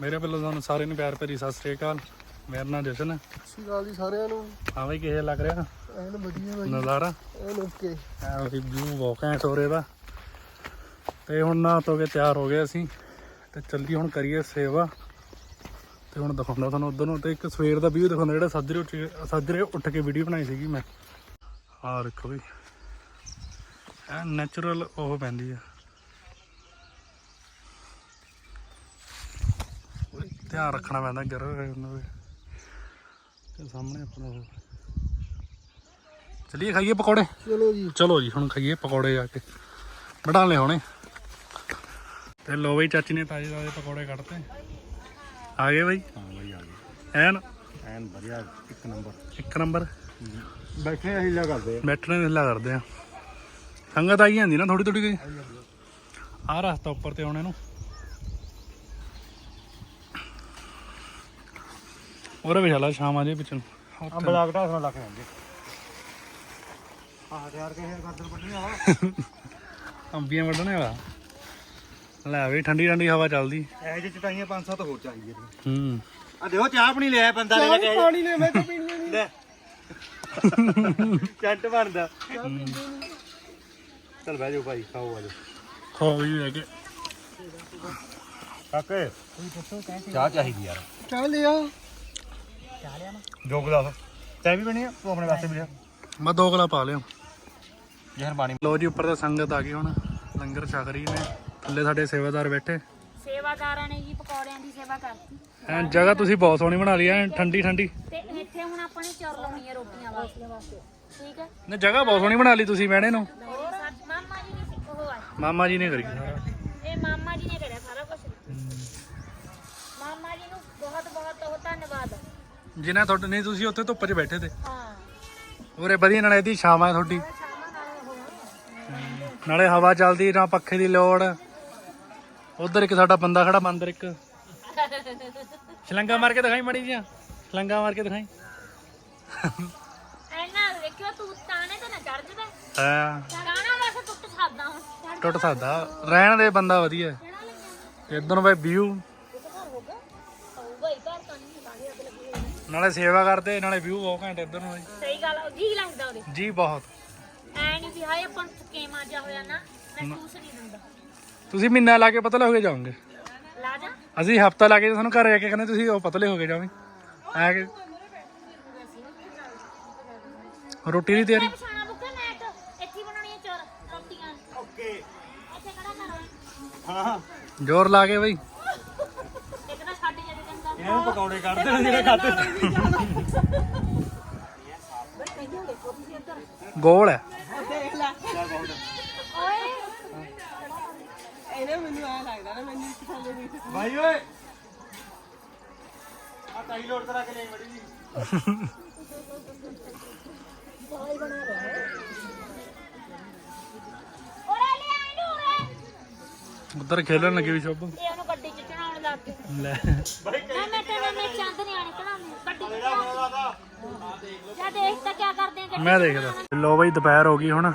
ਮੇਰੇ ਵੱਲੋਂ ਤੁਹਾਨੂੰ ਸਾਰਿਆਂ ਨੂੰ ਪਿਆਰ ਭਰੀ ਸਤਿ ਸ੍ਰੀ ਅਕਾਲ। ਮੇਰਾ ਨਾਮ ਜਸ਼ਨ ਹੈ। ਸਤਿ ਸ਼੍ਰੀ ਅਕਾਲ ਜੀ ਸਾਰਿਆਂ ਨੂੰ। ਹਾਂ ਬਈ ਕਿਹੇ ਲੱਗ ਰਿਹਾ? ਐਨ ਵਧੀਆ ਬਾਈ। ਨਜ਼ਾਰਾ? ਐਨ ਓਕੇ ਐ ਵੀ ਵਿਊ ਬਹੁਤ ਘੈਂਟ ਹੋ ਰਿਹਾ ਦਾ। ਤੇ ਹੁਣ ਨਾ ਧੋ ਕੇ ਤਿਆਰ ਹੋ ਗਏ ਅਸੀਂ। ਤੇ ਚੱਲੀ ਹੁਣ ਕਰੀਏ ਸੇਵਾ। ਤੇ ਹੁਣ ਦਿਖਾਉਂਦਾ ਤੁਹਾਨੂੰ ਉਧਰ ਨੂੰ। ਤੇ ਇੱਕ ਸਵੇਰ ਦਾ ਵਿਊ ਦਿਖਾਉਂਦਾ ਜਿਹੜਾ ਸਾਜਰੇ ਉੱਠ ਸਾਜਰੇ ਉੱਠ ਕੇ ਵੀਡੀਓ ਬਣਾਈ ਸੀਗੀ ਮੈਂ। ਆਹ ਦੇਖੋ ਵੀ ਐ ਨੈਚੁਰਲ ਉਹ ਪੈਂਦੀ ਆ। ਧਿਆਨ ਰੱਖਣਾ ਪੈਂਦਾ ਗਿਰ ਉਹਨਾਂ ਦੇ ਤੇ ਸਾਹਮਣੇ ਆਪਣਾ ਚਲਿਏ ਖਾਈਏ ਪਕੌੜੇ। ਚਲੋ ਜੀ। ਚਲੋ ਜੀ ਹੁਣ ਖਾਈਏ ਪਕੌੜੇ ਜਾ ਕੇ। ਬਣਾ ਲੈ ਹੁਣੇ। ਤੇ ਲੋ ਬਈ ਚਾਚੀ ਨੇ ਤਾਜ਼ੇ ਤਾਜ਼ੇ ਪਕੌੜੇ ਕੱਢਤੇ। ਆ ਗਏ ਬਈ। ਹਾਂ ਬਈ ਆ ਗਏ। ਐਨ? ਐਨ ਵਧੀਆ ਇੱਕ ਨੰਬਰ। ਇੱਕ ਨੰਬਰ। ਬੈਠੇ ਅਸੀਂ ਲਾ ਕਰਦੇ ਆ। ਬੈਠਣੇ ਨੂੰ ਹਿੱਲਾ ਕਰਦੇ ਆ। ਸੰਗਤ ਆਈ ਜਾਂਦੀ ਨਾ ਥੋੜੀ ਥੋੜੀ ਆ ਰਸਤਾ ਉੱਪਰ ਤੇ ਆਉਣੇ ਨੂੰ। ਉਹਰੇ ਵਿਚਾਲਾ ਸ਼ਾਮਾਂ ਜੇ ਪਿੱਛੇ ਨੂੰ। ਆ ਬਲਾਕ ਢਾਸ ਨਾਲ ਲੱਗ ਜਾਂਦੇ। ਆ ਹਥਿਆਰ ਕੇ ਹੇਰ ਕਰਦਰ ਪੱਟਣੀ ਆ। ਅੰਬੀਆਂ ਵੱਢਣੇ ਵਾਲਾ ਲੈ ਵੀ ਠੰਡੀ ਠੰਡੀ ਹਵਾ ਚੱਲਦੀ। ਇਹ ਜਿਹੇ ਚਟਾਈਆਂ ਪੰਜ ਸੱਤ ਹੋਰ ਚਾਹੀਏ ਹੂੰ। ਆ ਦੇਖੋ ਚਾਹ ਆਪਣੀ ਲਿਆ ਬੰਦਾ ਲੈ ਕੇ ਪਾਣੀ ਨੇ ਮੈਂ ਤਾਂ ਪੀਣੀ ਨਹੀਂ। ਲੈ। ਚੱਟ ਬਣਦਾ। ਚਲ ਬਹਿ ਜਾਓ ਭਾਈ ਖਾਓ ਆ ਜਾਓ। ਖੋ ਵੀ ਲੈ ਕੇ। ਕਾਕੇ ਚਾਹ ਚਾਹੀਦੀ ਯਾਰ। ਚਾਹ ਲਿਆ ਦੋ ਗਲਾਸ। ਚਾਹ ਵੀ ਬਣੀ ਆ? ਤੂੰ ਆਪਣੇ ਵਾਸਤੇ ਵੀ ਲਿਆ। ਮੈਂ ਦੋ ਗਲਾ ਪਾ ਲਿਆ। ਮਿਹਰਬਾਨੀ ਲੋ ਜੀ ਉੱਪਰ ਤਾਂ ਸੰਗਤ ਆ ਗਈ ਹੁਣ। ਲੰਗਰ ਛਕ ਰਹੀ ਨੇ। ਥੱਲੇ ਸਾਡੇ ਸੇਵਾਦਾਰ ਬੈਠੇ। ਸੇਵਾਦਾਰਾਂ ਨੇ ਜੀ ਪਕੌੜਿਆਂ ਦੀ ਸੇਵਾ ਕਰਤੀ। ਐ ਜਗ੍ਹਾ ਤੁਸੀਂ ਬਹੁਤ ਸੋਹਣੀ ਬਣਾ ਲਈ ਐ ਠੰਡੀ ਠੰਡੀ। ਤੇ ਇੱਥੇ ਹੁਣ ਆਪਾਂ ਨੇ ਚੁਰ ਲਾਉਣੀ ਹੈ ਰੋਟੀਆਂ ਵਾਸਤੇ। ਠੀਕ ਹੈ? ਨੇ ਜਗ੍ਹਾ ਬਹੁਤ ਸੋਹਣੀ ਬਣਾ ਲਈ ਤੁਸੀਂ ਬਹਿਣੇ ਨੂੰ। ਮਾਮਾ ਜੀ ਨੇ ਸਿੱਖੋ ਹੋਆ ਮਾਮਾ ਜੀ ਨੇ ਕਰੀ। ਸਾਰਾ ਇਹ ਮਾਮਾ ਜੀ ਨੇ ਕਰਿਆ ਸਾਰਾ ਕੁਝ ਮਾਮਾ ਜੀ ਨੂੰ ਬਹੁਤ ਬਹੁਤ ਉਹ ਧੰਨਵਾਦ ਜਿਨ੍ਹਾਂ ਤੁਹਾਡੇ ਨਹੀਂ ਤੁਸੀਂ ਉੱਥੇ ਧੁੱਪ 'ਚ ਬੈਠੇ ਤੇ। ਹਾਂ। ਉਰੇ ਵਧੀਆ ਨਾਲੇ ਇਹਦੀ ਛਾਵਾਂ ਹੈ ਤੁਹਾਡੀ। ਸ਼ਾਮਾਂ ਨਾਲ ਹਵਾ ਚੱਲਦੀ ਨਾ ਪੱਖੇ ਦੀ ਲੋੜ। ਉਧਰ ਇੱਕ ਸਾਡਾ ਬੰਦਾ ਖੜਾ ਬੰਦਰ ਇੱਕ। ਛਲੰਗਾ ਮਾਰ ਕੇ ਦਿਖਾਈ ਮੜੀ ਜੀ ਛਲੰਗਾ ਮਾਰ ਕੇ ਦਿਖਾਈ। ਐਨਾ ਦੇਖਿਓ ਤੂੰ ਤਾਣੇ ਤੇ ਨਾ ਚੜ ਜਵੇ। ਹਾਂ। ਗਾਣਾ ਵੈਸੇ ਟੁੱਟ ਸਕਦਾ ਹੁਣ। ਟੁੱਟ ਸਕਦਾ। ਰਹਿਣ ਦੇ ਬੰਦਾ ਵਧੀਆ। ਇੱਧਰ ਨੂੰ ਬਈ ਵਿਊ ਹੋਊਗਾ ਹੀ ਘਰ ਤਾਂ ਨਹੀਂ ਬਾਹਰ ਅੱਗ ਲੱਗੀ ਹੋਈ ਹੈ। ਨਾਲੇ ਸੇਵਾ ਕਰਦੇ ਨਾਲੇ ਵਿਊ ਬਹੁਤ ਘੈਂਟ ਇੱਧਰ ਨੂੰ ਬਈ। ਸਹੀ ਗੱਲ ਆ, ਜੀ ਲੱਗਦਾ ਉਹਦੇ। ਜੀ ਬਹੁਤ। ਐ ਨਹੀਂ ਵੀ ਹਾਏ ਆਪਾਂ ਨੂੰ ਥਕੇਮਾ ਜਾ ਹੋਇਆ ਨਾ ਮਹਿਸੂਸ ਨਹੀਂ ਹੁੰਦਾ। ਤੁਸੀਂ ਮਹੀਨਾ ਲਾ ਕੇ ਪਤਲੇ ਹੋ ਕੇ ਜਾਓਗੇ? ਲਾ ਜਾ। ਅਸੀਂ ਹਫਤਾ ਲਾ ਕੇ ਤੁਹਾਨੂੰ ਘਰੇ ਆ ਕੇ ਕਹਿੰਦੇ ਤੁਸੀਂ ਉਹ ਪਤਲੇ ਹੋ ਕੇ ਜਾਵੇਂ ਆ ਕੇ ਰੋਟੀ ਦੀ ਤਿਆਰੀ। ਪਛਾਣਾ ਬੁੱਕੇ ਮੈਟ ਇੱਥੇ ਹੀ ਬਣਾਉਣੀ ਹੈ ਚੋਰ ਰੋਟੀਆਂ। ਓਕੇ। ਇੱਥੇ ਖੜਾ ਕਰ ਹਾਂ। ਜ਼ੋਰ ਲਾ ਕੇ ਬਈ। ਇਹਨਾਂ ਪਕੌੜੇ ਕੱਢਦੇ ਨੇ ਜਿਹੜੇ ਖਾਤੇ ਗੋਲ ਹੈ। ਓਏ ਇਹਨੇ ਮੈਨੂੰ ਐ ਲੱਗਦਾ ਨਾ ਮੈਨੂੰ ਥੱਲੇ ਨਹੀਂ ਭਾਈ ਓਏ। ਆ ਤਾਈ ਲੋੜ ਕਰਾ ਕੇ ਲੈ ਮੜੀ ਜੀ। ਓਰੇ ਲੈ ਆਈ ਨੂੰ ਓਰੇ ਉਧਰ ਖੇਲਣ ਲੱਗੇ ਵੀ ਸ਼ੁਭ ਇਹ ਉਹਨੂੰ ਗੱਡੀ ਚ ਚੜਾਉਣ ਲੱਗ। ਗਏ ਲੈ। ਨਾ ਮੈਂ ਤੇ ਮੈਂ ਚੰਦ ਨਹੀਂ ਆਣੇ ਚੜਾਉਣੇ ਗੱਡੀ ਚ ਚੜਾਉਣੇ ਜਾ ਦੇਖ ਤਾਂ ਕੀ ਕਰਦੇ ਆ ਗੱਡੀ ਮੈਂ ਦੇਖਦਾ। ਲੋ ਬਈ ਦੁਪਹਿਰ ਹੋ ਗਈ ਹੁਣ।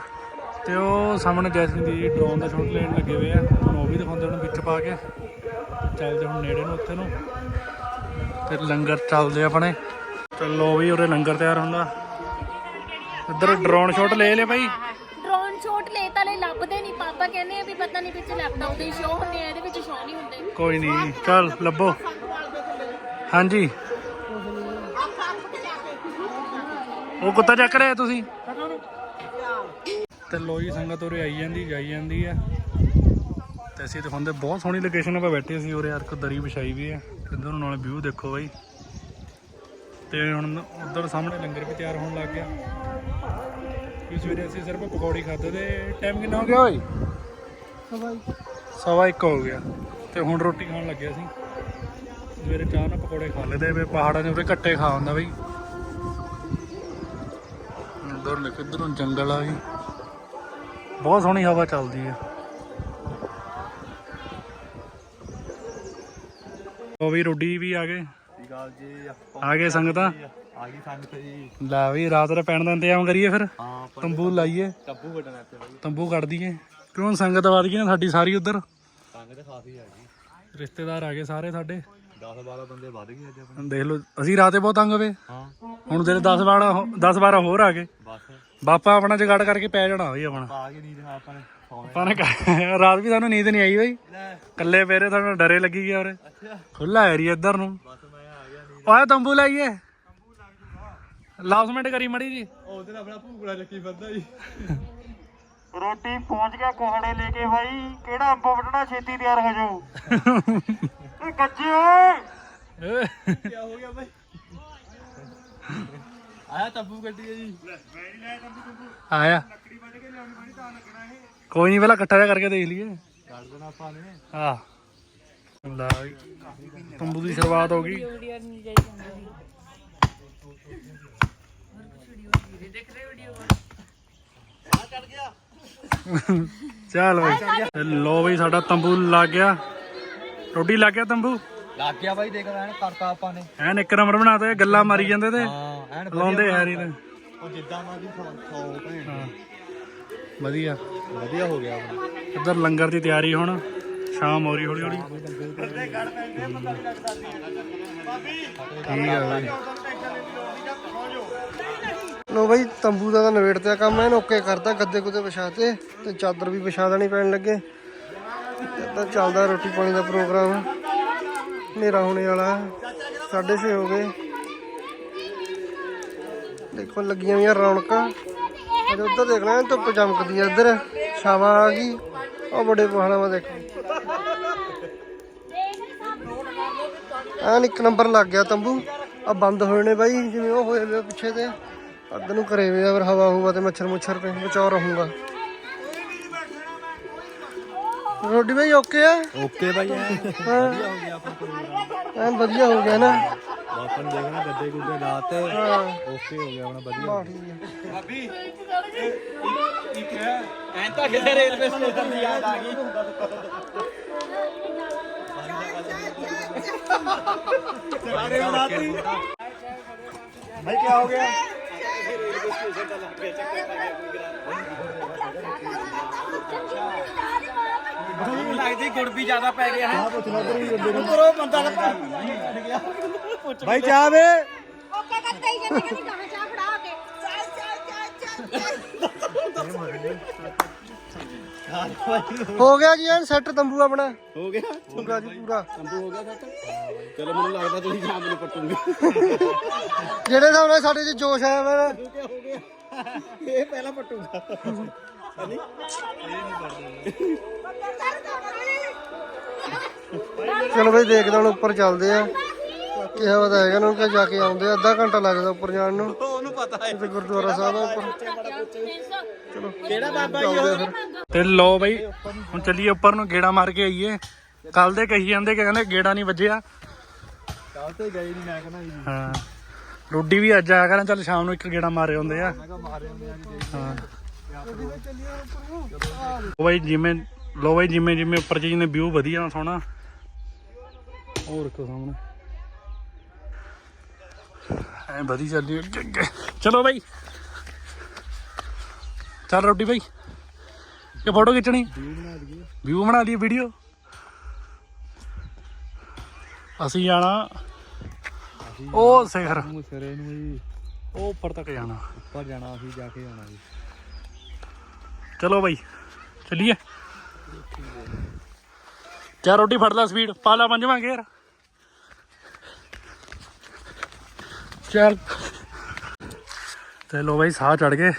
ਤੇ ਉਹ ਸਾਹਮਣੇ ਜੈਸਮੀਨ ਦੀ ਡਰੋਨ ਦਾ ਸ਼ਾਟ ਲੈਣ ਲੱਗੇ ਹੋਏ ਆ। ਤੁਹਾਨੂੰ ਉਹ ਵੀ ਦਿਖਾਉਂਦੇ ਹੁਣ ਵਿੱਚ ਪਾ ਕੇ। ਚੱਲਦੇ ਹੁਣ ਨੇੜੇ ਨੂੰ ਉੱਥੇ ਨੂੰ। ਤੇ ਲੰਗਰ ਚੱਲਦੇ ਆਪਣੇ। ਚਲੋ ਵੀ ਉਰੇ ਲੰਗਰ ਤਿਆਰ ਹੁੰਦਾ। ਇੱਧਰ ਡਰੋਨ ਸ਼ਾਟ ਲੈ ਲੈ ਬਾਈ। ਡਰੋਨ ਲੈ ਤਾਂ ਲੈ ਲੱਭਦੇ ਨਹੀਂ। ਪਾਪਾ ਕਹਿੰਦੇ ਆ ਵੀ ਪਤਾ ਨਹੀਂ ਵਿੱਚ ਲੈਪਟਾਪ ਦੇ ਸ਼ੋ ਹੁੰਦੇ ਆ, ਇਹਦੇ ਵਿੱਚ ਸ਼ੋ ਨਹੀਂ ਹੁੰਦੇ। ਕੋਈ ਨਹੀਂ, ਚੱਲ ਲੱਭੋ। ਹਾਂਜੀ। ਉਹ ਕੁੱਤਾ ਚੱਕ ਰਿਹਾ ਤੁਸੀਂ? ਤੇ ਲੋਈ ਸੰਗਤ ਉਰੇ ਆਈ ਜਾਂਦੀ, ਜਾਈ ਜਾਂਦੀ ਆ। ਤੇ ਅਸੀਂ ਦਿਖਾਉਂਦੇ ਬਹੁਤ ਸੋਹਣੀ ਲੋਕੇਸ਼ਨ 'ਤੇ ਬੈਠੇ ਸੀ ਉਰੇ, ਯਾਰ ਕੋ ਦਰੀ ਵਿਛਾਈ ਵੀ ਆ। ਇੱਧਰ ਨਾਲੇ ਵਿਊ ਦੇਖੋ ਬਾਈ। ਤੇ ਹੁਣ ਉਧਰ ਸਾਹਮਣੇ ਲੰਗਰ ਵੀ ਤਿਆਰ ਹੋਣ ਲੱਗ ਗਿਆ। ਕਿ ਸਵੇਰੇ ਅਸੀਂ ਸਿਰਫ ਪਕੌੜੀ ਖਾਦੇ ਤੇ ਟਾਈਮ ਕਿੰਨਾ ਹੋ ਗਿਆ ਓਏ? ਸਵਾਈ ਸਵਾ ਇੱਕ ਹੋ ਗਿਆ। ਤੇ ਹੁਣ ਰੋਟੀ ਖਾਣ ਲੱਗੇ ਅਸੀਂ। ਸਵੇਰੇ ਚਾਹ ਨਾਲ ਪਕੌੜੇ ਖਾ ਲਏ ਤੇ ਪਹਾੜਾਂ ਦੇ ਉਰੇ ਘੱਟੇ ਖਾ ਹੁੰਦਾ ਬਈ। ਉਧਰ ਲੈ ਕਿੱਧਰੋਂ ਜੰਗਲ ਆ ਵੀ ਬਹੁਤ ਸੋਹਣੀ ਹਵਾ ਚੱਲਦੀ ਆ। ਉਹ ਵੀ ਰੋਡੀ ਵੀ ਆ ਗਏ। ਜੀ ਆ ਗਏ ਸੰਗਤਾਂ? ਆ ਗਈ ਸੰਗਤ ਜੀ। ਲੈ ਵੀ ਰਾਤ ਦਾ ਪੈਣ ਦਾ ਇੰਤਜ਼ਾਮ ਕਰੀਏ ਫਿਰ। ਹਾਂ ਤੰਬੂ ਲਾਈਏ। ਟੱਬੂ ਵੱਡਣਾ ਇੱਥੇ ਬਾਈ। ਤੰਬੂ ਕੱਢ ਦਈਏ। ਕਿਉਂ ਸੰਗਤ ਵੱਧ ਗਈ ਨਾ ਸਾਡੀ ਸਾਰੀ ਉਧਰ? ਸੰਗਤ ਖਾਸੀ ਆ ਗਈ। ਰਿਸ਼ਤੇਦਾਰ ਆ ਗਏ ਸਾਰੇ ਸਾਡੇ। 10 12 ਬੰਦੇ ਵੱਧ ਗਏ ਅੱਜ ਆਪਣੇ। ਦੇਖ ਲਓ ਅਸੀਂ ਰਾਤੇ ਬਹੁਤ ਤੰਗ ਹੋਵੇ ਹਾਂ। ਹੁਣ ਤੇਰੇ 10 12 10 12 ਹੋਰ ਆ ਗਏ। ਬਸ। ਬਾਪਾ ਆਪਣਾ ਜਗਾੜ ਕਰਕੇ ਪੈ ਜਾਣਾ ਬਈ ਆਪਣਾ। ਆ ਗਏ ਨਹੀਂ ਆਪਾਂ ਨੇ ਸੌਣੇ। ਆਪਾਂ ਨੇ ਕ- ਰਾਤ ਵੀ ਸਾਨੂੰ ਨੀਂਦ ਨਹੀਂ ਆਈ ਬਈ। ਲੈ। ਕੱਲੇ ਪੇਰੇ ਸਾਨੂੰ ਡਰੇ ਲੱਗੀ ਗਿਆ ਉਰੇ। ਅੱਛਾ। ਖੁੱਲਾ ਏਰੀਆ ਇੱਧਰ ਨੂੰ। ਬਸ। ਓਏ ਤੰਬੂ ਲਾਈਏ ਲਾਸਮੈਂਟ ਕਰੀ ਮੜੀ ਜੀ। ਉਹਦੇ ਆਪਣਾ ਭੂਕੜਾ ਚੱਕੀ ਫਿਰਦਾ ਜੀ। ਰੋਟੀ ਪਹੁੰਚ ਗਿਆ ਕੋਹੜੇ ਲੈ ਕੇ ਬਾਈ। ਕਿਹੜਾ ਅੰਬ ਵੱਢਣਾ ਛੇਤੀ ਤਿਆਰ ਹੋ ਜਾਓ ਏ ਕੱਚੇ ਓਏ! ਕੀ ਹੋ ਗਿਆ ਬਾਈ? ਆਇਆ ਤੱਬੂ ਗੱਡੀ ਹੈ ਜੀ। ਆਇਆ। ਕੋਈ ਨਹੀਂ ਪਹਿਲਾਂ ਇਕੱਠਾ ਜਿਹਾ ਕਰਕੇ ਦੇਖ ਲਈਏ। ਕੱਢ ਦੇਣਾ ਆਪਾਂ ਨੇ। ਆ ਲਾ। ਤੰਬੂ ਦੀ ਸ਼ੁਰੂਆਤ ਹੋ ਗਈ। ਚੱਲ ਬਈ। ਲੋ ਬਈ ਸਾਡਾ ਤੰਬੂ ਲੱਗ ਗਿਆ। ਰੋਟੀ ਲੱਗ ਗਿਆ ਤੰਬੂ? ਲੱਗ ਗਿਆ ਬਾਈ ਦੇਖ ਐਨ ਕਰਤਾ ਆਪਾਂ ਨੇ। ਐਨ ਇੱਕ ਨੰਬਰ ਬਣਾਤੇ ਗੱਲਾਂ ਮਾਰੀ ਜਾਂਦੇ ਤੇ। ਲਾਉਂਦੇ ਹੈਰੀ ਤੇ। ਉਹ ਜਿੱਦਾਂ ਮੈਂ ਵੀ 100 ਭੈਣ। ਹਾਂ। ਵਧੀਆ। ਵਧੀਆ ਹੋ ਗਿਆ ਆਪਣਾ ਇੱਧਰ ਲੰਗਰ ਦੀ ਤਿਆਰੀ ਹੁਣ। ਸ਼ਾਮ ਹੋ ਰਹੀ ਹੌਲੀ ਹੌਲੀ ਠੀਕ ਆ ਬਈ ਲੋ ਬਾਈ, ਤੰਬੂ ਦਾ ਤਾਂ ਨਵੇੜ ਤੇ ਕੰਮ ਐਨ ਓਕੇ ਕਰਤਾ, ਗੱਦੇ ਗੁੱਦੇ ਵਿਛਾਤੇ ਤੇ ਚਾਦਰ ਵੀ ਵਿਛਾ ਦੇਣੀ ਪੈਣ ਲੱਗੇ। ਤਾਂ ਚੱਲਦਾ ਰੋਟੀ ਪਾਣੀ ਦਾ ਪ੍ਰੋਗਰਾਮ। ਹਨੇਰਾ ਹੋਣੇ ਵਾਲਾ 6:30 ਹੋ ਗਏ। ਦੇਖੋ, ਲੱਗੀਆਂ ਹੋਈਆਂ ਰੌਣਕਾਂ। ਅਜੇ ਉੱਧਰ ਦੇਖ ਲੈ ਧੁੱਪ ਚਮਕਦੀ ਆ ਇੱਧਰ। ਛਾਵਾਂ ਆ ਗਈ। ਉਹ ਬੜੇ ਪਹਾੜਾਂ ਵਾ ਦੇਖੋ। ਐਨ ਇੱਕ ਨੰਬਰ ਲੱਗ ਗਿਆ ਤੰਬੂ। ਆ ਬੰਦ ਹੋਏ ਨੇ ਬਾਈ ਜਿਵੇਂ ਉਹ ਹੋਏ ਵੇ ਪਿੱਛੇ ਤੇ। ਅੱਧ ਨੂੰ ਕਰੇ ਵੇ ਆ ਫਿਰ ਹਵਾ ਹੂਵਾ ਤੇ ਮੱਛਰ ਮੁੱਛਰ ਤੇ ਬਚਾਅ ਰਹੂੰਗਾ। ਰੋਟੀ ਬਾਈ ਓਕੇ ਆ? ਓਕੇ ਬਾਈ ਐਨ ਹਾਂ। ਵਧੀਆ ਹੋ ਗਿਆ ਆਪਣਾ ਪ੍ਰੋਗਰਾਮ ਐਨ ਵਧੀਆ ਹੋ ਗਿਆ ਨਾ। ਆਪਾਂ ਨੂੰ ਦੇਖਣਾ ਗੱਦੇ ਗੁੱਦੇ ਲਾਤੇ ਓਕੇ ਹੋ ਗਿਆ ਆਪਣਾ ਵਧੀਆ ਬਾ ਠੀਕ ਆ। ਐਂ ਤਾਂ ਕਿਤੇ ਰੇਲਵੇ ਸਟੇਸ਼ਨ ਦੀ ਯਾਦ ਆ ਗਈ। ਸਾਰੇ ਬਣਾਤੀ ਭਾਈ ਕੀ ਹੋ ਗਿਆ ਲੱਗਦੀ ਗੁੜ ਵੀ ਜ਼ਿਆਦਾ ਪੈ ਗਿਆ ਹੈ ਉਧਰੋਂ ਬੰਦਾ ਭਾਈ ਚਾਹ ਵੇ ਓਕੇ ਕਰਤੇ ਹੀ ਜਾਂਦੇ ਕਹਿੰਦੀ ਕਹਾਂ ਚਾਹ ਫੜਾ ਕੇ ਚੱਲ ਚੱਲ ਚੱਲ ਚੱਲ ਹੋ ਗਿਆ ਜੀ ਐਨ ਸੈੱਟ ਤੰਬੂ ਆਪਣਾ। ਹੋ ਗਿਆ? ਪੂਰਾ ਜੀ ਪੂਰਾ। ਤੰਬੂ ਹੋ ਗਿਆ ਸੱਟ? ਚਲੋ ਮੈਨੂੰ ਲੱਗਦਾ ਤੁਸੀਂ ਸ਼ਾਮ ਨੂੰ ਪੱਟੂਗੇ ਜਿਹੜੇ ਹਿਸਾਬ ਨਾਲ ਸਾਡੇ 'ਚ ਜੋਸ਼ ਆਇਆ ਵਾ ਨਾ। ਇਹ ਪਹਿਲਾਂ ਪੱਟੂਗਾ। ਚਲੋ ਬਈ ਦੇਖਦੇ ਹੁਣ ਉੱਪਰ ਚੱਲਦੇ ਆ ਕਿਹਾ ਪਤਾ ਹੈਗਾ ਨੂੰ ਕਿ ਜਾ ਕੇ ਆਉਂਦੇ ਆ। ਅੱਧਾ ਘੰਟਾ ਲੱਗਦਾ ਉੱਪਰ ਜਾਣ ਨੂੰ। ਪਤਾ ਹੈ। ਤੇ ਗੁਰਦੁਆਰਾ ਸਾਹਿਬ ਆ ਉੱਪਰ। ਚਲੋ। ਕਿਹੜਾ ਬਾਬਾ ਚੱਲਦੇ ਆ ਫਿਰ। ਤੇ ਲੋ ਬਈ ਹੁਣ ਚੱਲੀਏ ਉੱਪਰ ਨੂੰ ਗੇੜਾ ਮਾਰ ਕੇ ਆਈਏ। ਕੱਲ ਦੇ ਕਹੀ ਜਾਂਦੇ ਕਿ ਕਹਿੰਦੇ ਗੇੜਾ ਨਹੀਂ ਵੱਜਿਆ। ਕੱਲ ਤੇ ਗਏ ਨਹੀਂ ਮੈਂ ਕਹਿੰਦਾ ਜੀ। ਹਾਂ। ਰੋਡੀ ਵੀ ਅੱਜ ਆਇਆ ਕਰਾਂ ਚੱਲ ਸ਼ਾਮ ਨੂੰ ਇੱਕ ਗੇੜਾ ਮਾਰੇ ਹੁੰਦੇ ਆ। ਮੈਂ ਕਿਹਾ ਮਾਰੇ ਹੁੰਦੇ ਆ ਜੀ ਹਾਂ। ਬਈ ਜਿਵੇਂ ਲੋ ਬਈ ਜਿਵੇਂ ਜਿਵੇਂ ਉੱਪਰ ਜੀ ਨੇ ਵਿਊ ਵਧੀਆ ਸੋਹਣਾ। ਉਹ ਰੱਖੋ ਸਾਹਮਣੇ। ਐ ਵਧੀ ਚੱਲੀ ਅੱਗੇ ਅੱਗੇ। ਚਲੋ ਬਈ। ਚੱਲ ਰੋਟੀ ਬਈ। ਇਹ ਫੋਟੋ ਖਿੱਚਣੀ। ਵਿਊ ਬਣਾ ਲਈਏ ਵੀਡੀਓ ਅਸੀਂ ਜਾਣਾ ਉਹ ਸਿਖਰ। ਮੁਸਰੇ ਨੂੰ ਜੀ। ਉਹ ਉੱਪਰ ਤੱਕ ਜਾਣਾ। ਉੱਪਰ ਜਾਣਾ ਅਸੀਂ ਜਾ ਕੇ ਆਉਣਾ ਜੀ। ਚਲੋ ਬਾਈ। ਚੱਲੀਏ। ਚਾਰ ਰੋਟੀ ਫੜ ਲੈ ਸਪੀਡ। ਪਾ ਲਾ ਪੰਜਵਾਂ ਗੇਰ ਚੱਲ। ਤੇ ਲੋ ਬਾਈ ਸਾਹ ਚੜ ਗਏ।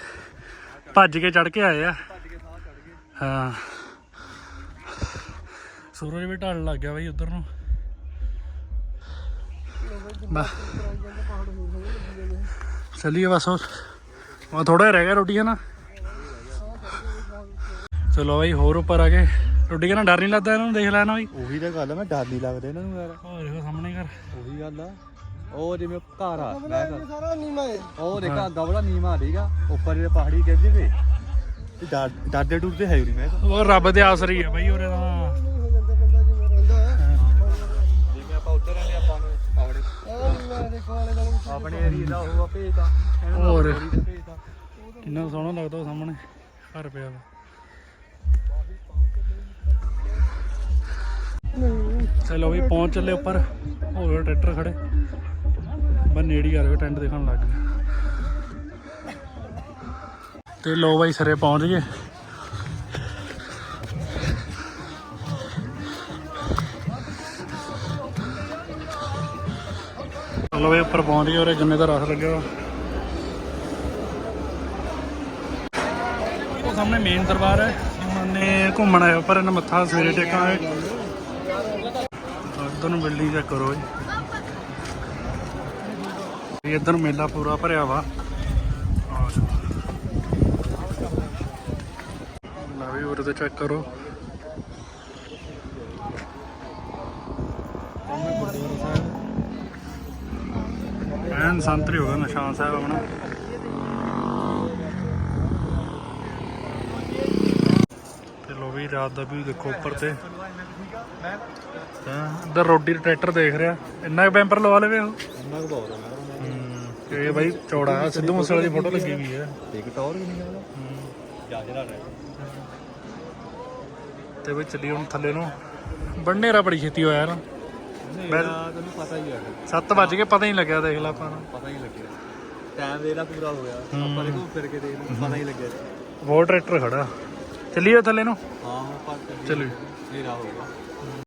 ਭੱਜ ਕੇ ਚੜ ਕੇ ਆਏ ਆ। ਹਾਂ। ਸੂਰਜ ਵੀ ਢਲਣ ਲੱਗ ਗਿਆ ਬਾਈ ਉਧਰ ਨੂੰ। ਚੱਲੀਏ ਬਸ ਹੋਰ। ਥੋੜਾ ਰਹਿ ਗਿਆ ਰੋਟੀ ਹੈ ਨਾ। ਚਲੋ ਬਾਈ ਹੋਰ ਉੱਪਰ ਆ ਗਏ। ਰੋਟੀ ਕਹਿੰਦਾ ਡਰ ਨਹੀਂ ਲੱਗਦਾ ਇਹਨਾਂ ਨੂੰ ਦੇਖ ਲੈਣਾ ਬਾਈ। ਉਹੀ ਤਾਂ ਗੱਲ ਆ ਮੈਂ ਡਰ ਨਹੀਂ ਲੱਗਦਾ ਇਹਨਾਂ ਨੂੰ ਯਾਰ। ਉਹ ਦੇਖੋ ਸਾਹਮਣੇ ਘਰ। ਉਹੀ ਗੱਲ ਆ। ਉਹ ਜਿਵੇਂ ਘਰ ਆ ਮੈਂ ਕਿਹਾ ਸਾਰਾ ਨੀਮਾ ਹੈ ਉਹ ਦੇਖਾ ਅੱਗਾ ਬੜਾ ਨੀਮਾ ਠੀਕਾ ਉੱਪਰ ਜਿਹੜੇ ਪਹਾੜੀ ਗਿਰਦੇ ਵੇ ਤੇ ਡਰ ਡਰਦੇ ਡੁਰਦੇ ਹੈ ਹੀ ਨਹੀਂ ਮੈਂ ਤਾਂ। ਉਹ ਰੱਬ ਦੇ ਆਸਰੀ ਆ ਬਾਈ ਉਰੇ ਤਾਂ। ਜਿਵੇਂ ਆਪਾਂ ਉੱਧਰ ਰਹਿੰਦੇ ਆਪਾਂ ਨੂੰ ਆਪਣੇ ਆ ਏਰੀਆ ਦਾ ਉਹ ਭੇਜਦਾ ਹੋਰ। ਭੇਜਦਾ ਕਿੰਨਾ ਸੋਹਣਾ ਲੱਗਦਾ ਉਹ ਸਾਹਮਣੇ ਘਰ ਪਿਆ ਵਾ। ਨਹੀਂ ਚਲੋ ਵੀ ਪਹੁੰਚ ਚੱਲੇ ਉੱਪਰ। ਹੋਰ ਟਰੈਕਟਰ ਖੜੇ। ਬਸ ਨੇੜੇ ਹੀ ਆ ਰਹੇ, ਟੈਂਟ ਦੇਖਣ ਲੱਗ ਗਏ। ਤੇ ਲੋ ਬਾਈ ਸਰੇ ਪਹੁੰਚ ਗਏ। ਚਲੋ ਵੀ ਉੱਪਰ ਪਹੁੰਚ ਗਏ ਔਰ ਜੰਨੇ ਦਾ ਰਸ ਲੱਗਿਆ ਉਹ ਸਾਹਮਣੇ ਮੇਨ ਦਰਬਾਰ ਹੈ ਨੇ ਘੁੰਮਣ ਆਏ ਪਰ ਇਹਨਾਂ ਮੱਥਾ ਸਵੇਰੇ ਟੇਕਾਂਗੇ। ਇੱਧਰ ਬਿਲਡਿੰਗ ਚੈੱਕ ਕਰੋ ਜੀ ਇੱਧਰ ਮੇਲਾ ਪੂਰਾ ਭਰਿਆ ਵਾ। ਆਹ ਵੀ ਉਰੇ ਤੇ ਚੈੱਕ ਕਰੋ। ਐਨ ਸੰਤਰੀ ਹੋ ਗਿਆ ਨਿਸ਼ਾਨ ਸਾਹਿਬ ਆਪਣਾ। ਤੇ ਲੋ ਵੀ ਰਾਤ ਦਾ ਵੀ ਦੇਖੋ ਉੱਪਰ ਤੇ। ਹਾਂ? ਇੱਧਰ ਰੋਡੀ ਦਾ ਟਰੈਕਟਰ ਦੇਖ ਰਿਹਾ। ਇੰਨਾ ਕੁ ਬੈਂਪਰ ਲਵਾ ਲਵੇ ਉਹ? ਇੰਨਾ ਕੁ ਬਹੁਤ ਹੈ ਇਹ ਬਾਈ ਚੌੜਾ ਆ, ਸਿੱਧੂ ਮੂਸੇ ਵਾਲੇ ਦੀ ਫੋਟੋ ਲੱਗੀ ਹੋਈ ਹੈ। ਇੱਕ ਟੌਰ ਵੀ ਨਹੀਂ ਹੈਗਾ। ਜਾ ਜਰਾ ਰਹਿ। ਤੇ ਬਈ ਚੱਲੀ ਹੁਣ ਥੱਲੇ ਨੂੰ। ਬੰਨੇਰਾ ਬੜੀ ਛੇਤੀ ਹੋਇਆ ਨਾ। ਮੇਰਾ ਤੈਨੂੰ ਪਤਾ ਹੀ ਹੈ 7 ਵੱਜ ਕੇ ਪਤਾ ਹੀ ਨਹੀਂ ਲੱਗਿਆ ਦੇਖ ਲਾ ਆਪਾਂ ਨੂੰ। ਪਤਾ ਹੀ ਲੱਗਿਆ। ਟਾਈਮ ਦੇ ਇਹਦਾ ਪੂਰਾ ਹੋ ਗਿਆ। ਆਪਾਂ ਘੁੰਮ ਫਿਰ ਕੇ ਦੇਖ ਪਤਾ ਹੀ ਲੱਗਿਆ। ਹੋਰ ਟਰੈਕਟਰ ਖੜਾ। ਚੱਲੀਏ ਥੱਲੇ ਨੂੰ। ਹਾਂ ਆਪਾਂ ਚੱਲੀਏ। ਹਨੇਰਾ ਹੋ ਗਿਆ।